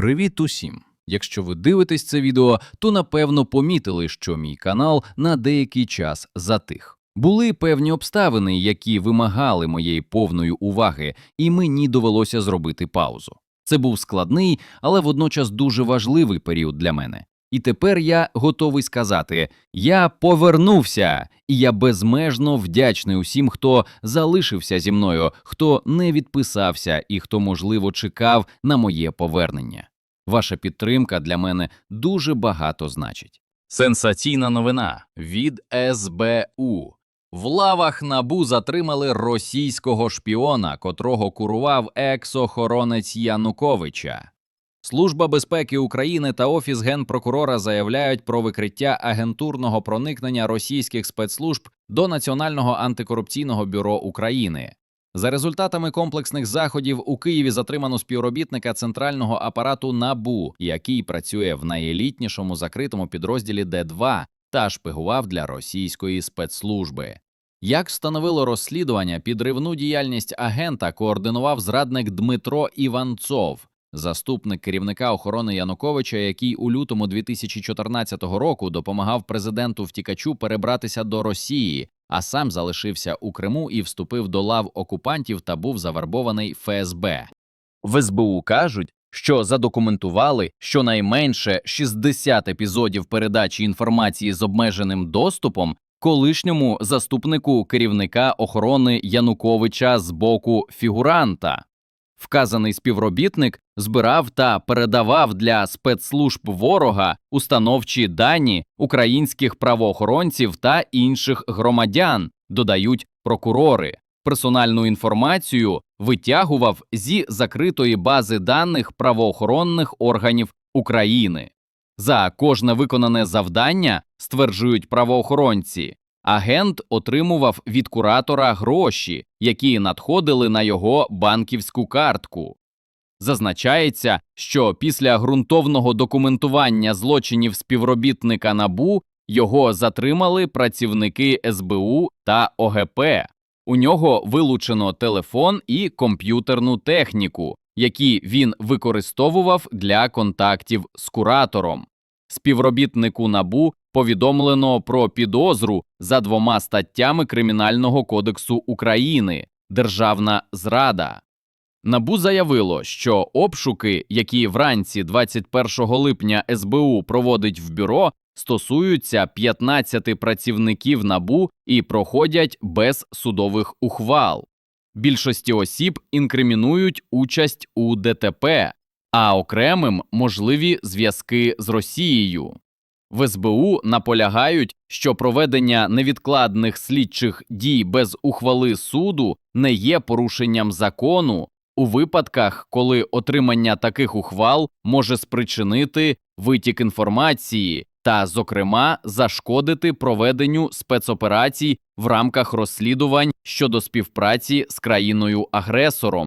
Привіт усім! Якщо ви дивитесь це відео, то напевно помітили, що мій канал на деякий час затих. Були певні обставини, які вимагали моєї повної уваги, і мені довелося зробити паузу. Це був складний, але водночас дуже важливий період для мене. І тепер я готовий сказати: я повернувся, і я безмежно вдячний усім, хто залишився зі мною, хто не відписався і хто, можливо, чекав на моє повернення. Ваша підтримка для мене дуже багато значить. Сенсаційна новина від СБУ. В лавах набу затримали російського шпіона, котрого курував екс-охоронець Януковича. Служба безпеки України та Офіс генпрокурора заявляють про викриття агентурного проникнення російських спецслужб до Національного антикорупційного бюро України. За результатами комплексних заходів у Києві затримано співробітника центрального апарату НАБУ, який працює в найелітнішому закритому підрозділі Д2 та шпигував для російської спецслужби. Як встановило розслідування, підривну діяльність агента координував зрадник Дмитро Іванцов, заступник керівника охорони Януковича, який у лютому 2014 року допомагав президенту втікачу перебратися до Росії, а сам залишився у Криму і вступив до лав окупантів та був завербований ФСБ. В СБУ кажуть, що задокументували щонайменше 60 епізодів передачі інформації з обмеженим доступом колишньому заступнику керівника охорони Януковича з боку фігуранта. Вказаний співробітник збирав та передавав для спецслужб ворога установчі дані українських правоохоронців та інших громадян, додають прокурори. Персональну інформацію витягував зі закритої бази даних правоохоронних органів України. За кожне виконане завдання, стверджують правоохоронці, агент отримував від куратора гроші, які надходили на його банківську картку. Зазначається, що після ґрунтовного документування злочинів співробітника НАБУ його затримали працівники СБУ та ОГП. У нього вилучено телефон і комп'ютерну техніку, які він використовував для контактів з куратором. Співробітнику НАБУ повідомлено про підозру за двома статтями Кримінального кодексу України Державна зрада. НАБУ заявило, що обшуки, які вранці 21 липня СБУ проводить в бюро, стосуються 15 працівників НАБУ і проходять без судових ухвал. Більшості осіб інкримінують участь у ДТП, а окремим можливі зв'язки з Росією. В СБУ наполягають, що проведення невідкладних слідчих дій без ухвали суду не є порушенням закону у випадках, коли отримання таких ухвал може спричинити витік інформації та, зокрема, зашкодити проведенню спецоперацій в рамках розслідувань щодо співпраці з країною агресором.